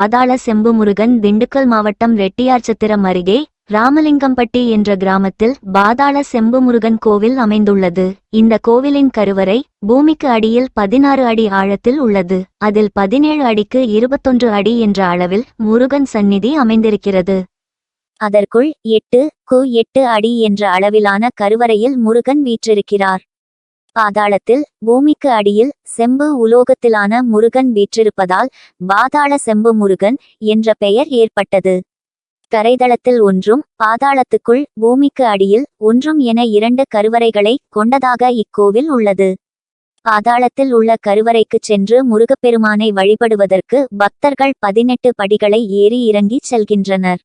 பாதாள செம்புமுருகன் திண்டுக்கல் மாவட்டம் ரெட்டியார்சத்திரம் அருகே ராமலிங்கம்பட்டி என்ற கிராமத்தில் பாதாள செம்பு முருகன் கோவில் அமைந்துள்ளது. இந்த கோவிலின் கருவறை பூமிக்கு அடியில் பதினாறு அடி ஆழத்தில் உள்ளது. அதில் பதினேழு அடிக்கு இருபத்தொன்று அடி என்ற அளவில் முருகன் சந்நிதி அமைந்திருக்கிறது. அதற்குள் எட்டு கு எட்டு அடி என்ற அளவிலான கருவறையில் முருகன் வீற்றிருக்கிறார். பாதாளத்தில் பூமிக்கு அடியில் செம்பு உலோகத்திலான முருகன் வீற்றிருப்பதால் பாதாள செம்பு முருகன் என்ற பெயர் ஏற்பட்டது. தரைதளத்தில் ஒன்றும் பாதாளத்துக்குள் பூமிக்கு அடியில் ஒன்றும் என இரண்டு கருவறைகளை கொண்டதாக இக்கோவில் உள்ளது. பாதாளத்தில் உள்ள கருவறைக்குச் சென்று முருகப்பெருமானை வழிபடுவதற்கு பக்தர்கள் பதினெட்டு படிகளை ஏறி இறங்கிச் செல்கின்றனர்.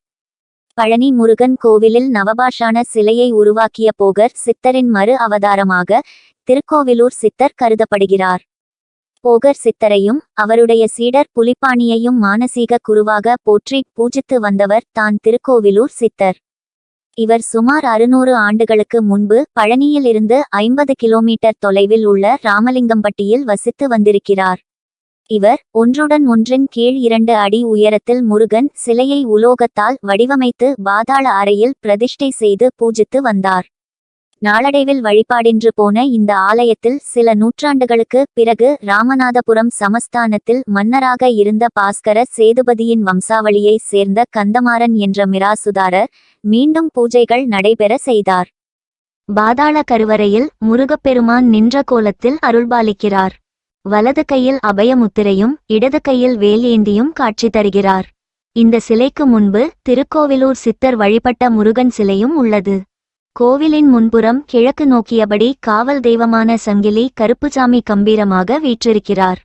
பழனி முருகன் கோவிலில் நவபாஷான சிலையை உருவாக்கிய போகர் சித்தரின் மறு அவதாரமாக திருக்கோவிலூர் சித்தர் கருதப்படுகிறார். போகர் சித்தரையும் அவருடைய சீடர் புலிப்பாணியையும் மானசீக குருவாக போற்றி பூஜித்து வந்தவர் தான் திருக்கோவிலூர் சித்தர். இவர் சுமார் அறுநூறு ஆண்டுகளுக்கு முன்பு பழனியிலிருந்து ஐம்பது கிலோமீட்டர் தொலைவில் உள்ள ராமலிங்கம்பட்டியில் வசித்து வந்திருக்கிறார். இவர் ஒன்றுடன் ஒன்றின் கீழ் இரண்டு அடி உயரத்தில் முருகன் சிலையை உலோகத்தால் வடிவமைத்து பாதாள அறையில் பிரதிஷ்டை செய்து பூஜித்து வந்தார். நாளடைவில் வழிபாடின்று போன இந்த ஆலயத்தில் சில நூற்றாண்டுகளுக்கு பிறகு ராமநாதபுரம் சமஸ்தானத்தில் மன்னராக இருந்த பாஸ்கர சேதுபதியின் வம்சாவளியைச் சேர்ந்த கந்தமாறன் என்ற மிராசுதாரர் மீண்டும் பூஜைகள் நடைபெற செய்தார். பாதாள கருவறையில் முருகப்பெருமான் நின்ற கோலத்தில் அருள்பாலிக்கிறார். வலது கையில் அபயமுத்திரையும் இடது கையில் வேல் ஏந்தியும் காட்சி தருகிறார். இந்த சிலைக்கு முன்பு திருக்கோவிலூர் சித்தர் வழிபட்ட முருகன் சிலையும் உள்ளது. கோவிலின் முன்புறம் கிழக்கு நோக்கியபடி காவல் தெய்வமான சங்கிலி கருப்புசாமி கம்பீரமாக வீற்றிருக்கிறார்.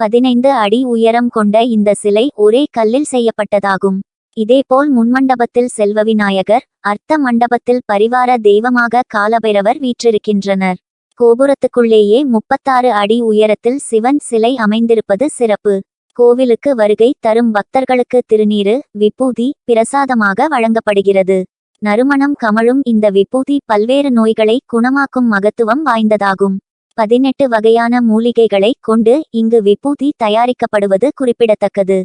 பதினைந்து அடி உயரம் கொண்ட இந்த சிலை ஒரே கல்லில் செய்யப்பட்டதாகும். இதேபோல் முன்மண்டபத்தில் செல்வ விநாயகர் அர்த்த மண்டபத்தில் பரிவார தெய்வமாக காலபைரவர் வீற்றிருக்கின்றனர். கோபுரத்துக்குள்ளேயே முப்பத்தாறு அடி உயரத்தில் சிவன் சிலை அமைந்திருப்பது சிறப்பு. கோவிலுக்கு வருகை தரும் பக்தர்களுக்கு திருநீரு விபூதி பிரசாதமாக வழங்கப்படுகிறது. நறுமணம் கமழும் இந்த விபூதி பல்வேறு நோய்களை குணமாக்கும் மகத்துவம் வாய்ந்ததாகும். பதினெட்டு வகையான மூலிகைகளை கொண்டு இங்கு விபூதி தயாரிக்கப்படுவது குறிப்பிடத்தக்கது.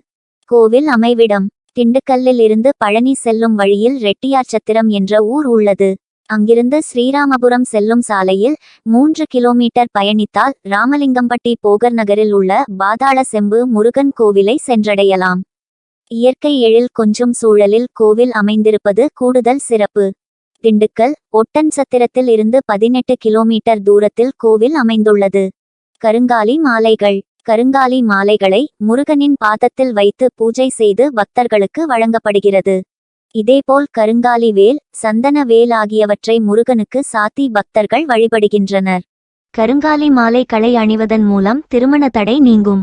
கோவில் அமைவிடம் திண்டுக்கல்லில் இருந்து பழனி செல்லும் வழியில் ரெட்டியார்சத்திரம் என்ற ஊர் உள்ளது. அங்கிருந்து ஸ்ரீராமபுரம் செல்லும் சாலையில் மூன்று கிலோமீட்டர் பயணித்தால் ராமலிங்கம்பட்டி போகர் நகரில் உள்ள பாதாள செம்பு முருகன் கோவிலை சென்றடையலாம். இயற்கை எழில் கொஞ்சம் சூழலில் கோவில் அமைந்திருப்பது கூடுதல் சிறப்பு. திண்டுக்கல் ஒட்டன் சத்திரத்தில் இருந்து பதினெட்டு கிலோமீட்டர் தூரத்தில் கோவில் அமைந்துள்ளது. கருங்காலி மாலைகள். கருங்காலி மாலைகளை முருகனின் பாதத்தில் வைத்து பூஜை செய்து பக்தர்களுக்கு வழங்கப்படுகிறது. இதேபோல் கருங்காலி வேல் சந்தன வேல் ஆகியவற்றை முருகனுக்கு சாத்தி பக்தர்கள் வழிபடுகின்றனர். கருங்காலி மாலை களை அணிவதன் மூலம் திருமண தடை நீங்கும்.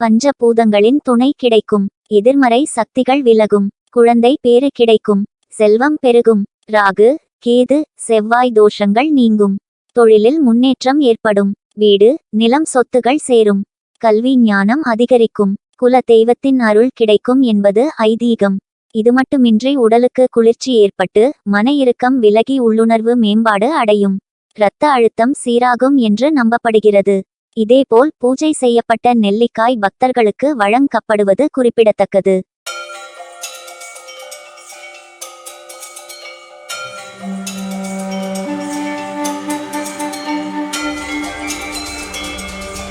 பஞ்சபூதங்களின் துணை கிடைக்கும். எதிர்மறை சக்திகள் விலகும். குழந்தை பேறு கிடைக்கும். செல்வம் பெருகும். ராகு கேது செவ்வாய் தோஷங்கள் நீங்கும். தொழிலில் முன்னேற்றம் ஏற்படும். வீடு நிலம் சொத்துகள் சேரும். கல்வி ஞானம் அதிகரிக்கும். குல தெய்வத்தின் அருள் கிடைக்கும் என்பது ஐதீகம். இது மட்டுமின்றி உடலுக்கு குளிர்ச்சி ஏற்பட்டு மன இறுக்கம் விலகி உள்ளுணர்வு மேம்பாடு அடையும் இரத்த அழுத்தம் சீராகும் என்று நம்பப்படுகிறது இதேபோல் பூஜை செய்யப்பட்ட நெல்லிக்காய் பக்தர்களுக்கு வழங்கப்படுவது குறிப்பிடத்தக்கது Thank you.